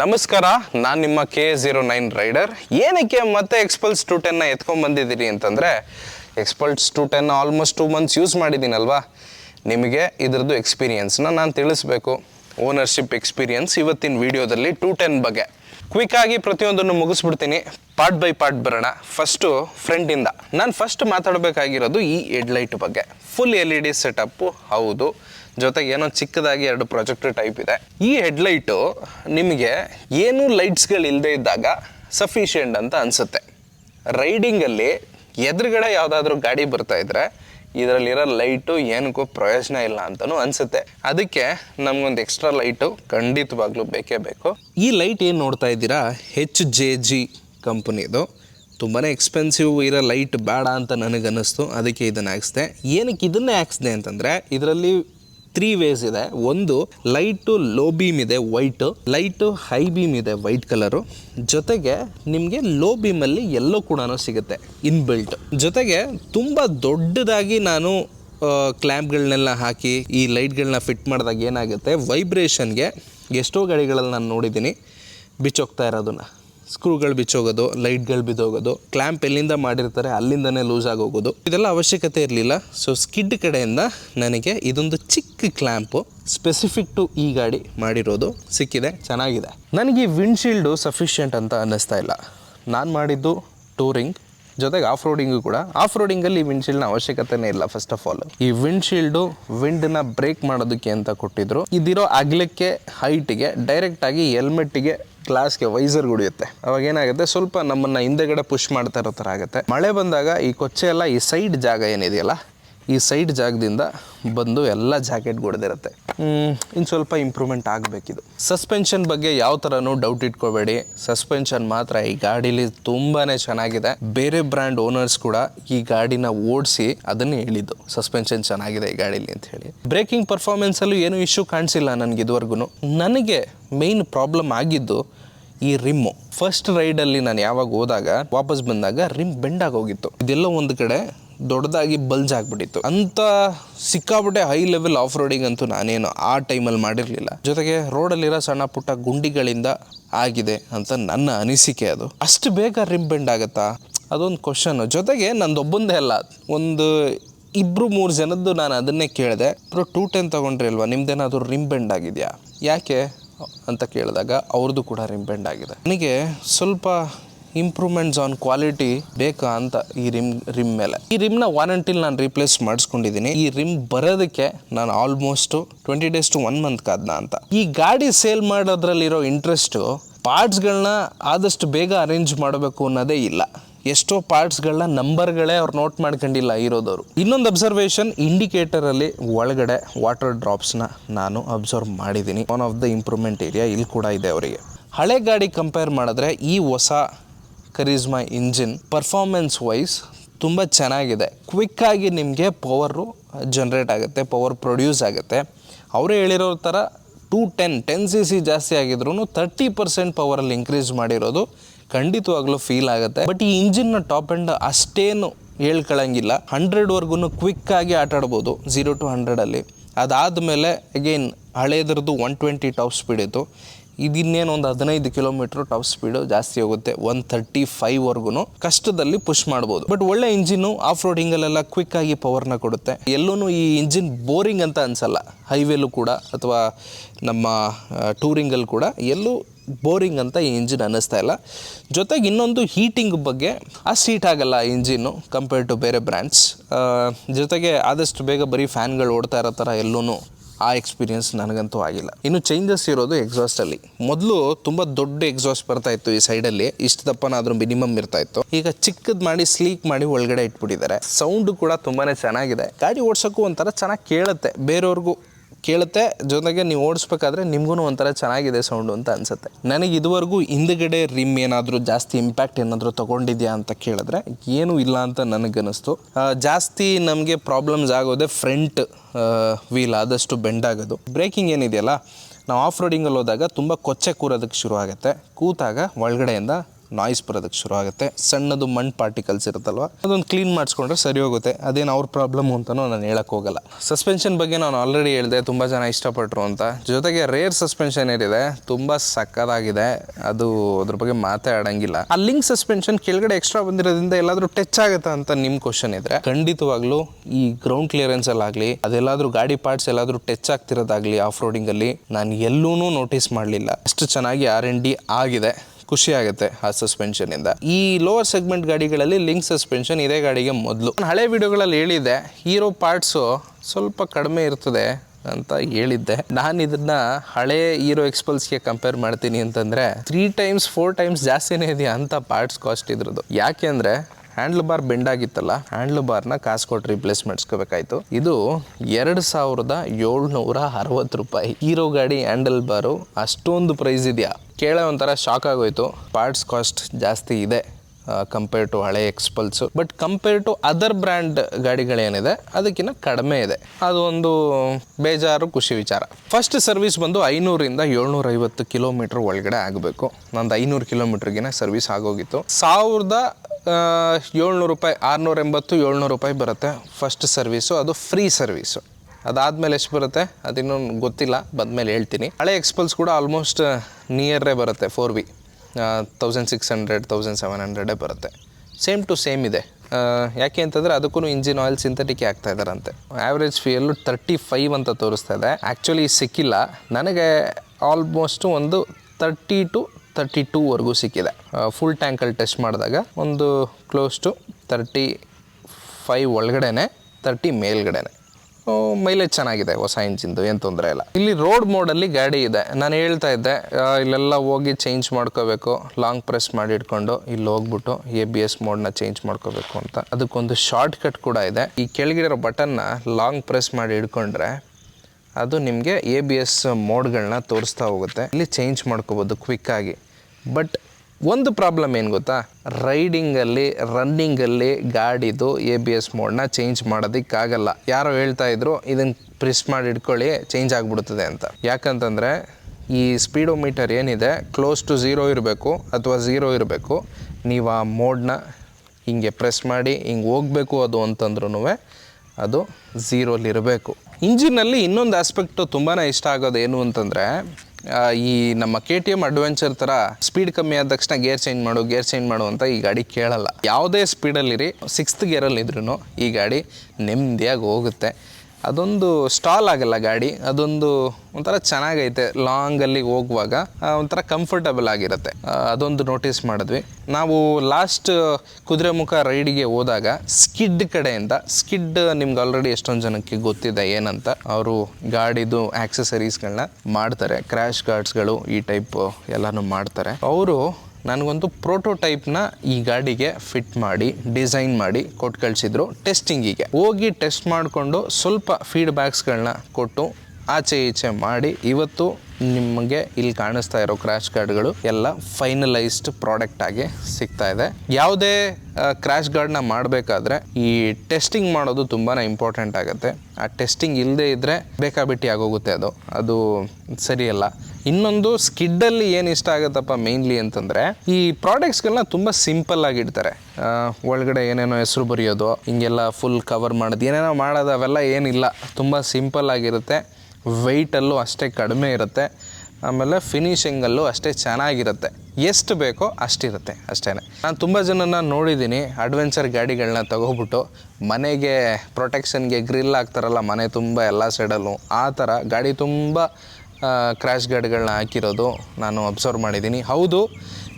ನಮಸ್ಕಾರ, ನಾನು ನಿಮ್ಮ ಕೆ ಝೀರೋ ನೈನ್ ರೈಡರ್. ಏನಕ್ಕೆ ಮತ್ತೆ ಎಕ್ಸ್ಪಲ್ಸ್ ಟು ಟೆನ್ನ ಎತ್ಕೊಂಡ್ ಬಂದಿದ್ದೀರಿ ಅಂತಂದರೆ XPulse two ten almost two months use ಮಾಡಿದ್ದೀನಲ್ವಾ? ನಿಮಗೆ ಇದ್ರದ್ದು ಎಕ್ಸ್ಪೀರಿಯನ್ಸ್ನ ನಾನು ತಿಳಿಸ್ಬೇಕು. ಓನರ್ಶಿಪ್ ಎಕ್ಸ್ಪೀರಿಯನ್ಸ್ ಇವತ್ತಿನ ವಿಡಿಯೋದಲ್ಲಿ ಟು ಟೆನ್ ಬಗ್ಗೆ. ಕ್ವಿಕ್ ಆಗಿ ಪ್ರತಿಯೊಂದನ್ನು ಮುಗಿಸ್ಬಿಡ್ತೀನಿ. ಪಾರ್ಟ್ ಬೈ ಪಾರ್ಟ್ ಬರೋಣ. ಫಸ್ಟು ಫ್ರಂಟಿಂದ ನಾನು ಫಸ್ಟ್ ಮಾತಾಡಬೇಕಾಗಿರೋದು ಈ ಹೆಡ್ಲೈಟ್ ಬಗ್ಗೆ. Full L E D setup ಹೌದು. ಜೊತೆಗೆ ಏನೋ ಚಿಕ್ಕದಾಗಿ ಎರಡು ಪ್ರೊಜೆಕ್ಟರ್ ಟೈಪ್ ಇದೆ. ಈ ಹೆಡ್ಲೈಟು ನಿಮಗೆ ಏನೂ ಲೈಟ್ಸ್ಗಳು ಇಲ್ಲದೆ ಇದ್ದಾಗ ಸಫಿಷಿಯೆಂಟ್ ಅಂತ ಅನಿಸುತ್ತೆ. ರೈಡಿಂಗಲ್ಲಿ ಎದುರುಗಡೆ ಯಾವುದಾದ್ರೂ ಗಾಡಿ ಬರ್ತಾ ಇದ್ರೆ ಇದರಲ್ಲಿರೋ ಲೈಟು ಏನಕ್ಕೂ ಪ್ರಯೋಜನ ಇಲ್ಲ ಅಂತಲೂ ಅನಿಸುತ್ತೆ. ಅದಕ್ಕೆ ನಮಗೊಂದು ಎಕ್ಸ್ಟ್ರಾ ಲೈಟು ಖಂಡಿತವಾಗ್ಲೂ ಬೇಕೇ ಬೇಕು. ಈ ಲೈಟ್ ಏನು ನೋಡ್ತಾ ಇದ್ದೀರಾ? ಹೆಚ್ ಜೆ ಜಿ ಕಂಪನಿದು ತುಂಬಾ ಎಕ್ಸ್ಪೆನ್ಸಿವ್ ಇರೋ ಲೈಟ್ ಬೇಡ ಅಂತ ನನಗನ್ನಿಸ್ತು. ಅದಕ್ಕೆ ಇದನ್ನು ಹಾಕ್ಸ್ದೆ. ಏನಕ್ಕೆ ಇದನ್ನೇ ಹಾಕ್ಸ್ದೆ ಅಂತಂದರೆ, ಇದರಲ್ಲಿ ತ್ರೀ ವೇಸ್ ಇದೆ. ಒಂದು ಲೈಟು ಲೋ ಬೀಮ್ ಇದೆ ವೈಟು ಲೈಟು ಹೈ ಬೀಮ್ ಇದೆ ವೈಟ್ ಕಲರು ಜೊತೆಗೆ ನಿಮಗೆ ಲೋ ಬೀಮಲ್ಲಿ ಎಲ್ಲೋ ಕೂಡ ಸಿಗುತ್ತೆ ಇನ್ಬಿಲ್ಟ್ ಜೊತೆಗೆ ತುಂಬ ದೊಡ್ಡದಾಗಿ ನಾನು ಕ್ಲ್ಯಾಂಪ್ಗಳನ್ನೆಲ್ಲ ಹಾಕಿ, ಈ ಲೈಟ್ಗಳನ್ನ ಫಿಟ್ ಮಾಡಿದಾಗ ಏನಾಗುತ್ತೆ? ವೈಬ್ರೇಷನ್ಗೆ ಎಷ್ಟೋ ಗಾಡಿಗಳಲ್ಲಿ ನಾನು ನೋಡಿದ್ದೀನಿ, ಬಿಚ್ಚೋಗ್ತಾ ಇರೋದನ್ನ. ಸ್ಕ್ರೂಗಳು ಬಿಚ್ಚೋಗೋದು, ಲೈಟ್ಗಳು ಬಿದ್ದೋಗೋದು ಕ್ಲ್ಯಾಂಪ್ ಎಲ್ಲಿಂದ ಮಾಡಿರ್ತಾರೆ ಅಲ್ಲಿಂದನೇ ಲೂಸ್ ಆಗೋಗೋದು. ಇದೆಲ್ಲ ಅವಶ್ಯಕತೆ ಇರಲಿಲ್ಲ. ಸೊ ಸ್ಕಿಡ್ ಕಡೆಯಿಂದ ನನಗೆ ಇದೊಂದು ಚಿಕ್ಕ ಕ್ಲ್ಯಾಂಪು ಸ್ಪೆಸಿಫಿಕ್ ಟು ಈ ಗಾಡಿ ಮಾಡಿರೋದು ಸಿಕ್ಕಿದೆ, ಚೆನ್ನಾಗಿದೆ. ನನಗೆ ಈ ವಿಂಡ್ಶೀಲ್ಡು ಸಫಿಷಿಯೆಂಟ್ ಅಂತ ಅನ್ನಿಸ್ತಾ ಇಲ್ಲ. ನಾನು ಮಾಡಿದ್ದು ಟೂರಿಂಗ್ ಜೊತೆಗೆ ಆಫ್ ರೋಡಿಂಗು ಕೂಡ. ಆಫ್ ರೋಡಿಂಗಲ್ಲಿ ಈ ವಿಂಡ್ಶೀಲ್ಡ್ನ ಅವಶ್ಯಕತೆನೇ ಇಲ್ಲ ಫಸ್ಟ್ ಆಫ್ ಆಲ್ ಈ ವಿಂಡ್ಶೀಲ್ಡು ವಿಂಡನ್ನ ಬ್ರೇಕ್ ಮಾಡೋದಕ್ಕೆ ಅಂತ ಕೊಟ್ಟಿದ್ರು. ಇದಿರೋ ಅಗಲಕ್ಕೆ ಹೈಟಿಗೆ ಡೈರೆಕ್ಟಾಗಿ ಹೆಲ್ಮೆಟ್ಟಿಗೆ ಗ್ಲಾಸ್ಗೆ ವೈಸರ್ ಗುಡಿಯುತ್ತೆ ಅವಾಗ ಏನಾಗುತ್ತೆ? ಸ್ವಲ್ಪ ನಮ್ಮನ್ನ ಹಿಂದೆಗಡೆ ಪುಷ್ ಮಾಡ್ತಾ ಇರೋ ಥರ ಆಗುತ್ತೆ. ಮಳೆ ಬಂದಾಗ ಈ ಕೊಚ್ಚೆ ಎಲ್ಲ ಈ ಸೈಡ್ ಜಾಗ ಏನಿದೆಯಲ್ಲ ಈ ಸೈಡ್ ಜಾಗದಿಂದ ಬಂದು ಎಲ್ಲ ಜಾಕೆಟ್ ಹೊಡೆದಿರುತ್ತೆ ಇನ್ನು ಸ್ವಲ್ಪ ಇಂಪ್ರೂವ್ಮೆಂಟ್ ಆಗಬೇಕಿದು. ಸಸ್ಪೆನ್ಷನ್ ಬಗ್ಗೆ ಯಾವ ಥರನೂ ಡೌಟ್ ಇಟ್ಕೋಬೇಡಿ. ಸಸ್ಪೆನ್ಷನ್ ಮಾತ್ರ ಈ ಗಾಡೀಲಿ ತುಂಬಾ ಚೆನ್ನಾಗಿದೆ. ಬೇರೆ ಬ್ರ್ಯಾಂಡ್ ಓನರ್ಸ್ ಕೂಡ ಈ ಗಾಡಿನ ಓಡಿಸಿ ಅದನ್ನೇ ಹೇಳಿದ್ದು. ಸಸ್ಪೆನ್ಷನ್ ಚೆನ್ನಾಗಿದೆ ಈ ಗಾಡೀಲಿ ಅಂತ ಹೇಳಿ. ಬ್ರೇಕಿಂಗ್ ಪರ್ಫಾರ್ಮೆನ್ಸಲ್ಲೂ ಏನೂ ಇಶ್ಯೂ ಕಾಣಿಸಿಲ್ಲ ನನಗೆ ಇದುವರೆಗೂ ನನಗೆ ಮೇಯ್ನ್ ಪ್ರಾಬ್ಲಮ್ ಆಗಿದ್ದು ಈ ರಿಮ್ಮು. ಫಸ್ಟ್ ರೈಡಲ್ಲಿ ನಾನು ಯಾವಾಗ ಹೋದಾಗ, ವಾಪಸ್ ಬಂದಾಗ ರಿಮ್ ಬೆಂಡಾಗಿ ಹೋಗಿತ್ತು. ಇದೆಲ್ಲ ಒಂದು ಕಡೆ ದೊಡ್ಡದಾಗಿ ಬಲ್ಜ್ ಆಗ್ಬಿಟ್ಟಿತ್ತು. ಅಂತ ಸಿಕ್ಕಾಬಿಟ್ಟೆ ಹೈ ಲೆವೆಲ್ ಆಫ್ ರೋಡಿಂಗ್ ಅಂತೂ ನಾನೇನು ಆ ಟೈಮಲ್ಲಿ ಮಾಡಿರಲಿಲ್ಲ. ಜೊತೆಗೆ ರೋಡಲ್ಲಿರೋ ಸಣ್ಣ ಪುಟ್ಟ ಗುಂಡಿಗಳಿಂದ ಆಗಿದೆ ಅಂತ ನನ್ನ ಅನಿಸಿಕೆ ಅದು. ಅಷ್ಟು ಬೇಗ ರಿಮ್ ಬೆಂಡ್ ಆಗುತ್ತಾ? ಅದೊಂದು ಕ್ವಶನ್ ಜೊತೆಗೆ ನಂದೊಬ್ಬಂದೇ ಅಲ್ಲ, ಒಂದು ಇಬ್ರು ಮೂರು ಜನದ್ದು ನಾನು ಅದನ್ನೇ ಕೇಳಿದೆ. ಬ್ರೋ ಟೂ ಟೆನ್ ತೊಗೊಂಡ್ರಿ ಅಲ್ವಾ? ನಿಮ್ದೇನಾದರೂ ರಿಮ್ ಬೆಂಡ್ ಆಗಿದೆಯಾ? ಯಾಕೆ? ಅಂತ ಕೇಳಿದಾಗ ಅವ್ರದ್ದು ಕೂಡ ರಿಮ್ ಬೆಂಡ್ ಆಗಿದೆ. ನನಗೆ ಸ್ವಲ್ಪ ಇಂಪ್ರೂವ್ಮೆಂಟ್ಸ್ ಆನ್ ಕ್ವಾಲಿಟಿ ಬೇಕಾ ಅಂತ ಈ ರಿಮ್ ರಿಮ್ ಮೇಲೆ. ಈ ರಿಮ್ನ ವಾರಂಟಿಲಿ ನಾನು ರಿಪ್ಲೇಸ್ ಮಾಡಿಸ್ಕೊಂಡಿದ್ದೀನಿ ಈ ರಿಮ್ ಬರೋದಕ್ಕೆ ನಾನು almost twenty days to one month ಕಾದ್ನ ಅಂತ. ಈ ಗಾಡಿ ಸೇಲ್ ಮಾಡೋದ್ರಲ್ಲಿರೋ ಇಂಟ್ರೆಸ್ಟು ಪಾರ್ಟ್ಸ್ಗಳನ್ನ ಆದಷ್ಟು ಬೇಗ ಅರೇಂಜ್ ಮಾಡಬೇಕು ಅನ್ನೋದೇ ಇಲ್ಲ. ಎಷ್ಟೋ ಪಾರ್ಟ್ಸ್ಗಳನ್ನ ನಂಬರ್ಗಳೇ ಅವ್ರು ನೋಟ್ ಮಾಡ್ಕೊಂಡಿಲ್ಲ ಇರೋದವರು ಇನ್ನೊಂದು ಅಬ್ಸರ್ವೇಷನ್ ಇಂಡಿಕೇಟರಲ್ಲಿ ಒಳಗಡೆ ವಾಟರ್ ಡ್ರಾಪ್ಸ್ನ ನಾನು ಅಬ್ಸರ್ವ್ ಮಾಡಿದ್ದೀನಿ one of the improvement area ಇಲ್ಲಿ ಕೂಡ ಇದೆ ಅವರಿಗೆ. ಹಳೆ ಗಾಡಿ ಕಂಪೇರ್ ಮಾಡಿದ್ರೆ ಈ ಹೊಸ ಕರಿಸ್ಮಾ ಇಂಜಿನ್ ಪರ್ಫಾರ್ಮೆನ್ಸ್ ವೈಸ್ ತುಂಬ ಚೆನ್ನಾಗಿದೆ. ಕ್ವಿಕ್ಕಾಗಿ ನಿಮಗೆ ಪವರು ಜನ್ರೇಟ್ ಆಗುತ್ತೆ ಪವರ್ ಪ್ರೊಡ್ಯೂಸ್ ಆಗುತ್ತೆ. ಅವರೇ ಹೇಳಿರೋ ಥರ two ten ten C C ಜಾಸ್ತಿ ಆಗಿದ್ರೂ ತರ್ಟಿ ಪರ್ಸೆಂಟ್ ಪವರಲ್ಲಿ ಇನ್ಕ್ರೀಸ್ ಮಾಡಿರೋದು ಖಂಡಿತವಾಗ್ಲೂ ಫೀಲ್ ಆಗುತ್ತೆ. ಬಟ್ ಈ ಇಂಜಿನ್ನ ಟಾಪ್ ಎಂಡ್ ಅಷ್ಟೇನು ಹೇಳ್ಕೊಳಂಗಿಲ್ಲ. ಹಂಡ್ರೆಡ್ವರೆಗೂ ಕ್ವಿಕ್ಕಾಗಿ ಆಟ ಆಡ್ಬೋದು ಝೀರೋ ಟು ಹಂಡ್ರೆಡಲ್ಲಿ ಅದಾದಮೇಲೆ ಅಗೇನ್ ಹಳೇದ್ರದ್ದು ಒನ್ ಟ್ವೆಂಟಿ ಟಾಪ್ ಸ್ಪೀಡ್ ಇತ್ತು. ಇದಿನ್ನೇನು ಒಂದು ಹದಿನೈದು ಕಿಲೋಮೀಟರ್ ಟಾಪ್ ಸ್ಪೀಡ್ ಜಾಸ್ತಿ ಹೋಗುತ್ತೆ. ಒನ್ ತರ್ಟಿ ಫೈವ್ವರೆಗೂ ಕಷ್ಟದಲ್ಲಿ ಪುಷ್ ಮಾಡಬಹುದು ಬಟ್ ಒಳ್ಳೆ ಇಂಜಿನ್ ಆಫ್ ರೋಡಿಂಗ್ ಅಲ್ಲೆಲ್ಲ ಕ್ವಿಕ್ ಆಗಿ ಪವರ್ನ ಕೊಡುತ್ತೆ. ಎಲ್ಲೂ ಈ ಇಂಜಿನ್ ಬೋರಿಂಗ್ ಅಂತ ಅನ್ಸಲ್ಲ. ಹೈವೇಲು ಕೂಡ ಅಥವಾ ನಮ್ಮ ಟೂರಿಂಗಲ್ಲಿ ಕೂಡ ಎಲ್ಲೂ ಬೋರಿಂಗ್ ಅಂತ ಈ ಇಂಜಿನ್ ಅನ್ನಿಸ್ತಾ ಇಲ್ಲ. ಜೊತೆಗೆ ಇನ್ನೊಂದು ಹೀಟಿಂಗ್ ಬಗ್ಗೆ ಅಷ್ಟು ಹೀಟ್ ಆಗಲ್ಲ ಇಂಜಿನ್ನು ಕಂಪೇರ್ ಟು ಬೇರೆ ಬ್ರ್ಯಾಂಡ್ಸ್ ಜೊತೆಗೆ ಆದಷ್ಟು ಬೇಗ ಬರೀ ಫ್ಯಾನ್ಗಳು ಓಡ್ತಾ ಇರೋ ಥರ ಎಲ್ಲೂ ಆ ಎಕ್ಸ್ಪೀರಿಯನ್ಸ್ ನನಗಂತೂ ಆಗಿಲ್ಲ. ಇನ್ನು ಚೇಂಜಸ್ ಇರೋದು ಎಕ್ಸಾಸ್ಟಲ್ಲಿ ಮೊದಲು ತುಂಬ ದೊಡ್ಡ ಎಕ್ಸಾಸ್ಟ್ ಬರ್ತಾ ಇತ್ತು ಈ ಸೈಡಲ್ಲಿ ಇಷ್ಟು ದಪ್ಪನಾದರೂ ಮಿನಿಮಮ್ ಇರ್ತಾ ಇತ್ತು. ಈಗ ಚಿಕ್ಕದ್ ಮಾಡಿ ಸ್ಲೀಕ್ ಮಾಡಿ ಒಳಗಡೆ ಇಟ್ಬಿಟ್ಟಿದ್ದಾರೆ. ಸೌಂಡ್ ಕೂಡ ತುಂಬಾನೇ ಚೆನ್ನಾಗಿದೆ. ಗಾಡಿ ಓಡ್ಸೋಕ್ಕೂ ಒಂಥರ ಚೆನ್ನಾಗಿ ಕೇಳುತ್ತೆ. ಬೇರೆಯವ್ರಿಗೂ ಕೇಳುತ್ತೆ. ಜೊತೆಗೆ ನೀವು ಓಡಿಸ್ಬೇಕಾದ್ರೆ ನಿಮ್ಗೂ ಒಂಥರ ಚೆನ್ನಾಗಿದೆ ಸೌಂಡು ಅಂತ ಅನಿಸುತ್ತೆ. ನನಗೆ ಇದುವರೆಗೂ ಹಿಂದ್ಗಡೆ ರಿಮ್ ಏನಾದರೂ ಜಾಸ್ತಿ ಇಂಪ್ಯಾಕ್ಟ್ ಏನಾದರೂ ತಗೊಂಡಿದ್ಯಾ ಅಂತ ಕೇಳಿದ್ರೆ ಏನೂ ಇಲ್ಲ ಅಂತ ನನಗನ್ನಿಸ್ತು. ಜಾಸ್ತಿ ನಮಗೆ ಪ್ರಾಬ್ಲಮ್ಸ್ ಆಗೋದೆ ಫ್ರಂಟ್ ವೀಲ್ ಆದಷ್ಟು ಬೆಂಡ್ ಆಗೋದು. ಬ್ರೇಕಿಂಗ್ ಏನಿದೆಯಲ್ಲ, ನಾವು ಆಫ್ ರೋಡಿಂಗಲ್ಲಿ ಹೋದಾಗ ತುಂಬ ಕೊಚ್ಚೆ ಕೂರೋದಕ್ಕೆ ಶುರು ಆಗುತ್ತೆ ಕೂತಾಗ ಒಳಗಡೆಯಿಂದ ನಾಯ್ಸ್ ಬರೋದಕ್ಕೆ ಶುರು ಆಗುತ್ತೆ ಸಣ್ಣದು ಮಣ್ಣು ಪಾರ್ಟಿಕಲ್ಸ್ ಇರುತ್ತಲ್ವ? ಅದೊಂದು ಕ್ಲೀನ್ ಮಾಡಿಸ್ಕೊಂಡ್ರೆ ಸರಿ ಹೋಗುತ್ತೆ. ಅದೇನು ಅವ್ರ ಪ್ರಾಬ್ಲಮ್ ಅಂತಲೂ ನಾನು ಹೇಳಕ್ಕೆ ಹೋಗಲ್ಲ. ಸಸ್ಪೆನ್ಷನ್ ಬಗ್ಗೆ ನಾನು ಆಲ್ರೆಡಿ ಹೇಳಿದೆ, ತುಂಬ ಜನ ಇಷ್ಟಪಟ್ಟರು ಅಂತ. ಜೊತೆಗೆ ರೇರ್ ಸಸ್ಪೆನ್ಷನ್ ಏನಿದೆ, ತುಂಬ ಸಕ್ಕದಾಗಿದೆ ಅದು ಅದ್ರ ಬಗ್ಗೆ ಮಾತೇ ಆಡಂಗಿಲ್ಲ ಆ ಲಿಂಕ್ ಸಸ್ಪೆನ್ಷನ್ ಕೆಳಗಡೆ ಎಕ್ಸ್ಟ್ರಾ ಬಂದಿರೋದ್ರಿಂದ ಎಲ್ಲಾದರೂ ಟಚ್ ಆಗುತ್ತಾ ಅಂತ ನಿಮ್ಮ ಕ್ವಶನ್ ಇದ್ರೆ, ಖಂಡಿತವಾಗ್ಲೂ ಈ ಗ್ರೌಂಡ್ ಕ್ಲಿಯರೆನ್ಸ್ ಆಗಲಿ, ಅದೆಲ್ಲಾದ್ರೂ ಗಾಡಿ ಪಾರ್ಟ್ಸ್ ಎಲ್ಲಾದ್ರೂ ಟಚ್ ಆಗ್ತಿರೋದಾಗ್ಲಿ ಆಫ್ ರೋಡಿಂಗ್ ಅಲ್ಲಿ, ನಾನು ಎಲ್ಲೂ ನೋಟಿಸ್ ಮಾಡಲಿಲ್ಲ. ಅಷ್ಟು ಚೆನ್ನಾಗಿ ಆರ್ ಎನ್ ಡಿ ಆಗಿದೆ. ಖುಷಿ ಆಗುತ್ತೆ ಆ ಸಸ್ಪೆನ್ಷನ್ ಇಂದ. ಈ ಲೋವರ್ ಸೆಗ್ಮೆಂಟ್ ಗಾಡಿಗಳಲ್ಲಿ ಲಿಂಕ್ ಸಸ್ಪೆನ್ಷನ್ ಇದೇ ಗಾಡಿಗೆ ಮೊದಲು. ಹಳೆ ವಿಡಿಯೋಗಳಲ್ಲಿ ಹೇಳಿದ್ದೆ ಹೀರೋ ಪಾರ್ಟ್ಸು ಸ್ವಲ್ಪ ಕಡಿಮೆ ಇರ್ತದೆ ಅಂತ ಹೇಳಿದ್ದೆ. ನಾನು ಇದನ್ನ ಹಳೆ ಹೀರೋ ಎಕ್ಸ್ಪಲ್ಸ್ಗೆ ಕಂಪೇರ್ ಮಾಡ್ತೀನಿ ಅಂತಂದ್ರೆ ತ್ರೀ ಟೈಮ್ಸ್ ಫೋರ್ ಟೈಮ್ಸ್ ಜಾಸ್ತಿನೇ ಇದೆಯಾ ಅಂತ ಪಾರ್ಟ್ಸ್ ಕಾಸ್ಟ್ ಇದ್ರದ್ದು. ಯಾಕೆ ಅಂದ್ರೆ ಹ್ಯಾಂಡ್ಲ್ ಬಾರ್ ಬೆಂಡ್ ಆಗಿತ್ತಲ್ಲ ಹ್ಯಾಂಡ್ಲ್ ಬಾರ್ನ ಕಾಸು ಕೊಟ್ಟು ರಿಪ್ಲೇಸ್ ಮಾಡಿಸ್ಕೋಬೇಕಾಯ್ತು ಇದು ಎರಡು ಸಾವಿರದ ಏಳ್ನೂರ ಅರವತ್ತು ರೂಪಾಯಿ. ಹೀರೋ ಗಾಡಿ ಹ್ಯಾಂಡಲ್ ಬಾರು ಅಷ್ಟೊಂದು ಪ್ರೈಸ್ ಇದೆಯಾ? ಕೇಳೋ ಒಂಥರ ಶಾಕ್ ಆಗೋಯಿತು. ಪಾರ್ಟ್ಸ್ ಕಾಸ್ಟ್ ಜಾಸ್ತಿ ಇದೆ ಕಂಪೇರ್ ಟು ಹಳೆ Xpulse but compare to other brand ಗಾಡಿಗಳೇನಿದೆ ಅದಕ್ಕಿಂತ ಕಡಿಮೆ ಇದೆ. ಅದು ಒಂದು ಬೇಜಾರು, ಖುಷಿ ವಿಚಾರ. ಫಸ್ಟ್ ಸರ್ವಿಸ್ ಬಂದು ಐನೂರಿಂದ ಏಳ್ನೂರ ಐವತ್ತು ಕಿಲೋಮೀಟರ್ ಒಳಗಡೆ ಆಗಬೇಕು. ನಂದು ಐನೂರು ಕಿಲೋಮೀಟ್ರಿಗಿನ ಸರ್ವಿಸ್ ಆಗೋಗಿತ್ತು. ಸಾವಿರದ ಏಳ್ನೂರು ರೂಪಾಯಿ, ಆರುನೂರ ಎಂಬತ್ತು, ಏಳ್ನೂರು ರೂಪಾಯಿ ಬರುತ್ತೆ ಫಸ್ಟ್ ಸರ್ವಿಸು ಅದು ಫ್ರೀ ಸರ್ವಿಸು ಅದಾದಮೇಲೆ ಎಷ್ಟು ಬರುತ್ತೆ? ಅದಿನ್ನೂ ಗೊತ್ತಿಲ್ಲ, ಬಂದಮೇಲೆ ಹೇಳ್ತೀನಿ. ಹಳೆ ಎಕ್ಸ್ಪಲ್ಸ್ ಕೂಡ ಆಲ್ಮೋಸ್ಟ್ ನಿಯರೇ ಬರುತ್ತೆ four V thousand six hundred thousand seven ಹಂಡ್ರೆಡೇ ಬರುತ್ತೆ. ಸೇಮ್ ಟು ಸೇಮ್ ಇದೆ. ಯಾಕೆ ಅಂತಂದರೆ ಅದಕ್ಕೂ ಇಂಜಿನ್ ಆಯಿಲ್ ಸಿಂಥೆಟಿಕ್ ಆಗ್ತಾ ಇದ್ದಾರಂತೆ ಆ್ಯಾವ್ರೇಜ್ ಫಿಯಲ್ಲು ತರ್ಟಿ ಫೈವ್ ಅಂತ ತೋರಿಸ್ತಾ ಇದೆ. ಆ್ಯಕ್ಚುಲಿ ಸಿಕ್ಕಿಲ್ಲ. ನನಗೆ ಆಲ್ಮೋಸ್ಟು ಒಂದು ತರ್ಟಿ ಟು ತರ್ಟಿ ಟೂವರೆಗೂ ಸಿಕ್ಕಿದೆ. ಫುಲ್ ಟ್ಯಾಂಕಲ್ಲಿ ಟೆಸ್ಟ್ ಮಾಡಿದಾಗ ಒಂದು ಕ್ಲೋಸ್ ಟು ತರ್ಟಿ ಫೈವ್ ಒಳಗಡೆನೆ ತರ್ಟಿ ಮೇಲ್ಗಡೆನೆ. ಮೈಲೇಜ್ ಚೆನ್ನಾಗಿದೆ, ಹೊಸ ಇಂಜಿನ್ದು ಏನು ತೊಂದರೆ ಇಲ್ಲ. ಇಲ್ಲಿ ರೋಡ್ ಮೋಡಲ್ಲಿ ಗಾಡಿ ಇದೆ. ನಾನು ಹೇಳ್ತಾ ಇದ್ದೆ ಇಲ್ಲೆಲ್ಲ ಹೋಗಿ ಚೇಂಜ್ ಮಾಡ್ಕೋಬೇಕು. ಲಾಂಗ್ ಪ್ರೆಸ್ ಮಾಡಿ ಇಟ್ಕೊಂಡು ಇಲ್ಲಿ ಹೋಗ್ಬಿಟ್ಟು ಎ ಬಿ ಎಸ್ ಮೋಡ್ನ ಚೇಂಜ್ ಮಾಡ್ಕೋಬೇಕು ಅಂತ. ಅದಕ್ಕೊಂದು ಶಾರ್ಟ್ ಕಟ್ ಕೂಡ ಇದೆ. ಈ ಕೆಳಗಿರೋ ಬಟನ್ನ ಲಾಂಗ್ ಪ್ರೆಸ್ ಮಾಡಿ ಇಟ್ಕೊಂಡ್ರೆ ಅದು ನಿಮಗೆ ಎ ಬಿ ಎಸ್ ಮೋಡ್ಗಳನ್ನ ತೋರಿಸ್ತಾ ಹೋಗುತ್ತೆ. ಇಲ್ಲಿ ಚೇಂಜ್ ಮಾಡ್ಕೋಬೋದು ಕ್ವಿಕ್ಕಾಗಿ ಬಟ್ ಒಂದು ಪ್ರಾಬ್ಲಮ್ ಏನು ಗೊತ್ತಾ? ರೈಡಿಂಗಲ್ಲಿ ರನ್ನಿಂಗಲ್ಲಿ ಗಾಡಿದು ಎ ಬಿ ಎಸ್ ಮೋಡ್ನ ಚೇಂಜ್ ಮಾಡೋದಕ್ಕಾಗಲ್ಲ. ಯಾರೋ ಹೇಳ್ತಾ ಇದ್ರು ಇದನ್ನು ಪ್ರೆಸ್ ಮಾಡಿ ಇಟ್ಕೊಳ್ಳಿ ಚೇಂಜ್ ಆಗಿಬಿಡ್ತದೆ ಅಂತ. ಯಾಕಂತಂದರೆ, ಈ ಸ್ಪೀಡೋಮೀಟರ್ ಏನಿದೆ ಕ್ಲೋಸ್ ಟು ಝೀರೋ ಇರಬೇಕು, ಅಥವಾ ಝೀರೋ ಇರಬೇಕು. ನೀವು ಆ ಮೋಡ್ನ ಹಿಂಗೆ ಪ್ರೆಸ್ ಮಾಡಿ, ಹಿಂಗೆ ಹೋಗಬೇಕು ಅದು ಅಂತಂದ್ರೂ ಅದು ಝೀರೋಲಿರಬೇಕು ಇಂಜಿನಲ್ಲಿ ಇನ್ನೊಂದು ಆಸ್ಪೆಕ್ಟು ತುಂಬಾ ಇಷ್ಟ ಆಗೋದು ಏನು ಅಂತಂದರೆ ಈ ನಮ್ಮ ಕೆ ಟಿ ಎಂ ಅಡ್ವೆಂಚರ್ ಥರ ಸ್ಪೀಡ್ ಕಮ್ಮಿ ಆದ ತಕ್ಷಣ ಗೇರ್ ಚೇಂಜ್ ಮಾಡು ಗೇರ್ ಚೇಂಜ್ ಮಾಡು ಅಂತ ಈ ಗಾಡಿ ಕೇಳಲ್ಲ. ಯಾವುದೇ ಸ್ಪೀಡಲ್ಲಿರಿ ಸಿಕ್ಸ್ತ್ ಗೇರಲ್ಲಿ ಇದ್ರೂ ಈ ಗಾಡಿ ನೆಮ್ಮದಿಯಾಗಿ ಹೋಗುತ್ತೆ. ಅದೊಂದು ಸ್ಟಾಲ್ ಆಗಲ್ಲ ಗಾಡಿ. ಅದೊಂದು ಒಂಥರ ಚೆನ್ನಾಗೈತೆ. ಲಾಂಗಲ್ಲಿ ಹೋಗುವಾಗ ಒಂಥರ ಕಂಫರ್ಟಬಲ್ ಆಗಿರುತ್ತೆ. ಅದೊಂದು ನೋಟಿಸ್ ಮಾಡಿದ್ವಿ. ನಾವು ಲಾಸ್ಟ್ ಕುದುರೆಮುಖ ರೈಡಿಗೆ ಹೋದಾಗ ಸ್ಕಿಡ್ ಕಡೆಯಿಂದ ಸ್ಕಿಡ್ ನಿಮ್ಗೆ ಆಲ್ರೆಡಿ ಎಷ್ಟೊಂದು ಜನಕ್ಕೆ ಗೊತ್ತಿದೆ ಏನಂತ, ಅವರು ಗಾಡಿದು ಆಕ್ಸೆಸರೀಸ್ಗಳನ್ನ ಮಾಡ್ತಾರೆ. ಕ್ರ್ಯಾಶ್ ಗಾರ್ಡ್ಸ್ಗಳು ಈ ಟೈಪ್ ಎಲ್ಲನೂ ಮಾಡ್ತಾರೆ. ಅವರು ನನಗೊಂದು ಪ್ರೋಟೋಟೈಪ್ನ ಈ ಗಾಡಿಗೆ ಫಿಟ್ ಮಾಡಿ ಡಿಸೈನ್ ಮಾಡಿ ಕೊಟ್ಟು ಕಳಿಸಿದ್ರು ಟೆಸ್ಟಿಂಗಿಗೆ ಹೋಗಿ ಟೆಸ್ಟ್ ಮಾಡಿಕೊಂಡು ಸ್ವಲ್ಪ ಫೀಡ್ಬ್ಯಾಕ್ಸ್ಗಳನ್ನ ಕೊಟ್ಟು ಆಚೆ ಈಚೆ ಮಾಡಿ ಇವತ್ತು ನಿಮಗೆ ಇಲ್ಲಿ ಕಾಣಿಸ್ತಾ ಇರೋ ಕ್ರ್ಯಾಶ್ ಗಾರ್ಡ್ಗಳು ಎಲ್ಲ ಫೈನಲೈಸ್ಡ್ ಪ್ರಾಡಕ್ಟ್ ಆಗಿ ಸಿಗ್ತಾ ಇದೆ. ಯಾವುದೇ ಕ್ರ್ಯಾಶ್ ಗಾರ್ಡ್ನ ಮಾಡಬೇಕಾದ್ರೆ ಈ ಟೆಸ್ಟಿಂಗ್ ಮಾಡೋದು ತುಂಬಾ ಇಂಪಾರ್ಟೆಂಟ್ ಆಗುತ್ತೆ. ಆ ಟೆಸ್ಟಿಂಗ್ ಇಲ್ಲದೆ ಇದ್ದರೆ ಬೇಕಾಬಿಟ್ಟಿ ಆಗೋಗುತ್ತೆ ಅದು. ಅದು ಸರಿಯಲ್ಲ. ಇನ್ನೊಂದು ಸ್ಕಿಡ್ಡಲ್ಲಿ ಏನು ಇಷ್ಟ ಆಗುತ್ತಪ್ಪ ಮೇನ್ಲಿ ಅಂತಂದರೆ, ಈ ಪ್ರಾಡಕ್ಟ್ಸ್ಗಳನ್ನ ತುಂಬ ಸಿಂಪಲ್ ಆಗಿಡ್ತಾರೆ ಒಳಗಡೆ ಏನೇನೋ ಹೆಸರು ಬರೆಯೋದು, ಹಿಂಗೆಲ್ಲ ಫುಲ್ ಕವರ್ ಮಾಡೋದು, ಏನೇನೋ ಮಾಡೋದು, ಅವೆಲ್ಲ ಏನಿಲ್ಲ. ತುಂಬ ಸಿಂಪಲ್ ಆಗಿರುತ್ತೆ. ವೆಯ್ಟಲ್ಲೂ ಅಷ್ಟೇ ಕಡಿಮೆ ಇರುತ್ತೆ. ಆಮೇಲೆ ಫಿನಿಷಿಂಗಲ್ಲೂ ಅಷ್ಟೇ ಚೆನ್ನಾಗಿರುತ್ತೆ. ಎಷ್ಟು ಬೇಕೋ ಅಷ್ಟಿರುತ್ತೆ ಅಷ್ಟೇ ನಾನು ತುಂಬ ಜನನ ನೋಡಿದ್ದೀನಿ ಅಡ್ವೆಂಚರ್ ಗಾಡಿಗಳನ್ನ ತಗೋಬಿಟ್ಟು, ಮನೆಗೆ ಪ್ರೊಟೆಕ್ಷನ್ಗೆ ಗ್ರಿಲ್ ಹಾಕ್ತಾರಲ್ಲ ಮನೆ ತುಂಬ ಎಲ್ಲ ಸೈಡಲ್ಲೂ ಆ ಥರ ಗಾಡಿ ತುಂಬ ಕ್ರ್ಯಾಶ್ ಗಾರ್ಡ್ಗಳನ್ನ ಹಾಕಿರೋದು ನಾನು ಅಬ್ಸರ್ವ್ ಮಾಡಿದ್ದೀನಿ. ಹೌದು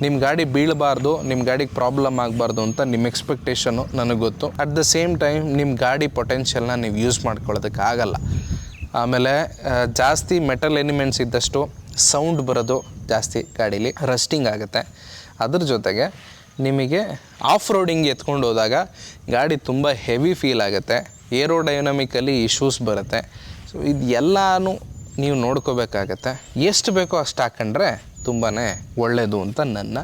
ನಿಮ್ಮ ಗಾಡಿ ಬೀಳಬಾರ್ದು ನಿಮ್ಮ ಗಾಡಿಗೆ ಪ್ರಾಬ್ಲಮ್ ಆಗಬಾರ್ದು ಅಂತ ನಿಮ್ಮ ಎಕ್ಸ್ಪೆಕ್ಟೇಷನು ನನಗೆ ಗೊತ್ತು. ಅಟ್ ದ ಸೇಮ್ ಟೈಮ್ ನಿಮ್ಮ ಗಾಡಿ ಪೊಟೆನ್ಷಿಯಲ್ನ ನೀವು ಯೂಸ್ ಮಾಡ್ಕೊಳ್ಳೋದಕ್ಕಾಗಲ್ಲ ಆಮೇಲೆ ಜಾಸ್ತಿ ಮೆಟಲ್ ಎಲಿಮೆಂಟ್ಸ್ ಇದ್ದಷ್ಟು ಸೌಂಡ್ ಬರೋದು ಜಾಸ್ತಿ ಗಾಡೀಲಿ ರಸ್ಟಿಂಗ್ ಆಗುತ್ತೆ. ಅದ್ರ ಜೊತೆಗೆ ನಿಮಗೆ ಆಫ್ ರೋಡಿಂಗ್ ಎತ್ಕೊಂಡು ಹೋದಾಗ ಗಾಡಿ ತುಂಬ ಹೆವಿ ಫೀಲ್ ಆಗುತ್ತೆ. ಏರೋಡೈನಮಿಕಲಿ ಇಶ್ಯೂಸ್ ಬರುತ್ತೆ. ಸೊ ಇದು ಎಲ್ಲನೂ ನೀವು ನೋಡ್ಕೋಬೇಕಾಗತ್ತೆ. ಎಷ್ಟು ಬೇಕೋ ಅಷ್ಟು ಹಾಕೊಂಡ್ರೆ ತುಂಬಾ ಒಳ್ಳೆಯದು ಅಂತ ನನ್ನ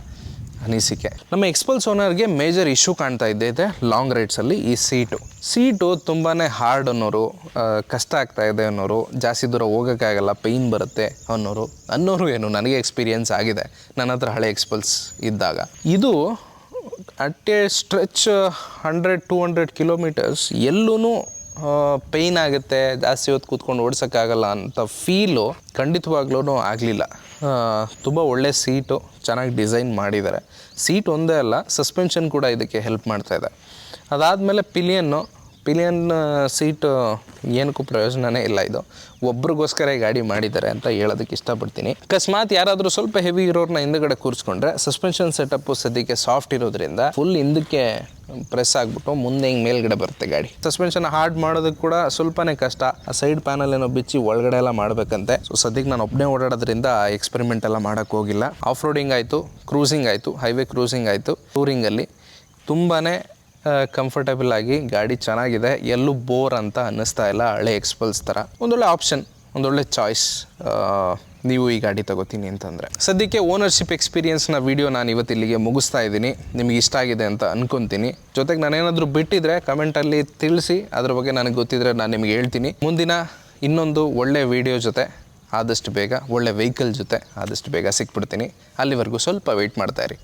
ಅನಿಸಿಕೆ. ನಮ್ಮ ಎಕ್ಸ್ಪಲ್ಸ್ ಓನರ್ಗೆ ಮೇಜರ್ ಇಶ್ಯೂ ಕಾಣ್ತಾ ಇದ್ದೈತೆ ಲಾಂಗ್ ರೈಡ್ಸಲ್ಲಿ ಈ ಸೀಟು ಸೀಟು ತುಂಬಾ ಹಾರ್ಡ್ ಅನ್ನೋರು ಕಷ್ಟ ಆಗ್ತಾ ಇದೆ ಅನ್ನೋರು, ಜಾಸ್ತಿ ದೂರ ಹೋಗೋಕ್ಕಾಗಲ್ಲ ಪೈನ್ ಬರುತ್ತೆ ಅನ್ನೋರು ಅನ್ನೋರು ಏನು ನನಗೆ ಎಕ್ಸ್ಪೀರಿಯನ್ಸ್ ಆಗಿದೆ ನನ್ನ ಹತ್ರ ಹಳೆ ಎಕ್ಸ್ಪಲ್ಸ್ ಇದ್ದಾಗ. ಇದು at a stretch hundred two hundred kilometres ಎಲ್ಲೂ ಪೇಯ್ನ್ ಆಗುತ್ತೆ, ಜಾಸ್ತಿ ಹೊತ್ತು ಕೂತ್ಕೊಂಡು ಓಡಿಸೋಕ್ಕಾಗಲ್ಲ ಅಂತ ಫೀಲು ಖಂಡಿತವಾಗ್ಲೂ ಆಗಲಿಲ್ಲ. ತುಂಬ ಒಳ್ಳೆ ಸೀಟು ಚೆನ್ನಾಗಿ ಡಿಸೈನ್ ಮಾಡಿದ್ದಾರೆ. ಸೀಟ್ ಒಂದೇ ಅಲ್ಲ ಸಸ್ಪೆನ್ಷನ್ ಕೂಡ ಇದಕ್ಕೆ ಹೆಲ್ಪ್ ಮಾಡ್ತಾ ಇದೆ. ಅದಾದಮೇಲೆ ಪಿಲಿಯನ್ನು ಪಿಲಿಯನ್ ಸೀಟು ಏನಕ್ಕೂ ಪ್ರಯೋಜನವೇ ಇಲ್ಲ ಇದು. ಒಬ್ರಿಗೋಸ್ಕರ ಈ ಗಾಡಿ ಮಾಡಿದ್ದಾರೆ ಅಂತ ಹೇಳೋದಕ್ಕೆ ಇಷ್ಟಪಡ್ತೀನಿ. ಅಕಸ್ಮಾತ್ ಯಾರಾದರೂ ಸ್ವಲ್ಪ ಹೆವಿ ಇರೋರನ್ನ ಹಿಂದ್ಗಡೆ ಕೂರಿಸ್ಕೊಂಡ್ರೆ ಸಸ್ಪೆನ್ಷನ್ ಸೆಟಪ್ಪು ಸದ್ಯಕ್ಕೆ ಸಾಫ್ಟ್ ಇರೋದ್ರಿಂದ ಫುಲ್ ಹಿಂದಕ್ಕೆ ಪ್ರೆಸ್ ಆಗಿಬಿಟ್ಟು ಮುಂದೆ ಹಿಂಗೆ ಮೇಲ್ಗಡೆ ಬರುತ್ತೆ ಗಾಡಿ. ಸಸ್ಪೆನ್ಷನ್ ಹಾರ್ಡ್ ಮಾಡೋದಕ್ಕೆ ಕೂಡ ಸ್ವಲ್ಪನೇ ಕಷ್ಟ. ಆ ಸೈಡ್ ಪ್ಯಾನಲ್ ಏನೋ ಬಿಚ್ಚಿ ಒಳಗಡೆ ಎಲ್ಲ ಮಾಡಬೇಕಂತೆ. ಸೊ ಸದ್ಯಕ್ಕೆ ನಾನು ಒಬ್ಬನೇ ಓಡಾಡೋದ್ರಿಂದ ಎಕ್ಸ್ಪೆರಿಮೆಂಟ್ ಎಲ್ಲ ಮಾಡೋಕ್ಕೆ ಹೋಗಿಲ್ಲ. ಆಫ್ ರೋಡಿಂಗ್ ಆಯಿತು ಕ್ರೂಸಿಂಗ್ ಆಯಿತು ಹೈವೇ ಕ್ರೂಸಿಂಗ್ ಆಯಿತು ಟೂರಿಂಗಲ್ಲಿ ತುಂಬಾ ಕಂಫರ್ಟಬಲ್ ಆಗಿ ಗಾಡಿ ಚೆನ್ನಾಗಿದೆ. ಎಲ್ಲೂ ಬೋರ್ ಅಂತ ಅನ್ನಿಸ್ತಾ ಇಲ್ಲ. ಹಳೆ ಎಕ್ಸ್ಪಲ್ಸ್ ಥರ ಒಂದೊಳ್ಳೆ ಆಪ್ಷನ್ ಒಂದೊಳ್ಳೆ ಚಾಯ್ಸ್ ನೀವು ಈ ಗಾಡಿ ತಗೋತೀನಿ ಅಂತಂದರೆ. ಸದ್ಯಕ್ಕೆ ಓನರ್ಶಿಪ್ ಎಕ್ಸ್ಪೀರಿಯನ್ಸ್ನ ವೀಡಿಯೋ ನಾನು ಇವತ್ತು ಇಲ್ಲಿಗೆ ಮುಗಿಸ್ತಾ ಇದ್ದೀನಿ. ನಿಮಗೆ ಇಷ್ಟ ಆಗಿದೆ ಅಂತ ಅನ್ಕೊತೀನಿ. ಜೊತೆಗೆ ನಾನೇನಾದರೂ ಬಿಟ್ಟಿದ್ರೆ ಕಮೆಂಟಲ್ಲಿ ತಿಳಿಸಿ. ಅದ್ರ ಬಗ್ಗೆ ನನಗೆ ಗೊತ್ತಿದ್ರೆ ನಾನು ನಿಮಗೆ ಹೇಳ್ತೀನಿ. ಮುಂದಿನ ಇನ್ನೊಂದು ಒಳ್ಳೆ ವೀಡಿಯೋ ಜೊತೆ, ಆದಷ್ಟು ಬೇಗ ಒಳ್ಳೆ ವೆಹಿಕಲ್ ಜೊತೆ, ಆದಷ್ಟು ಬೇಗ ಸಿಕ್ಬಿಡ್ತೀನಿ. ಅಲ್ಲಿವರೆಗೂ ಸ್ವಲ್ಪ ವೆಯ್ಟ್ ಮಾಡ್ತಾಯಿರಿ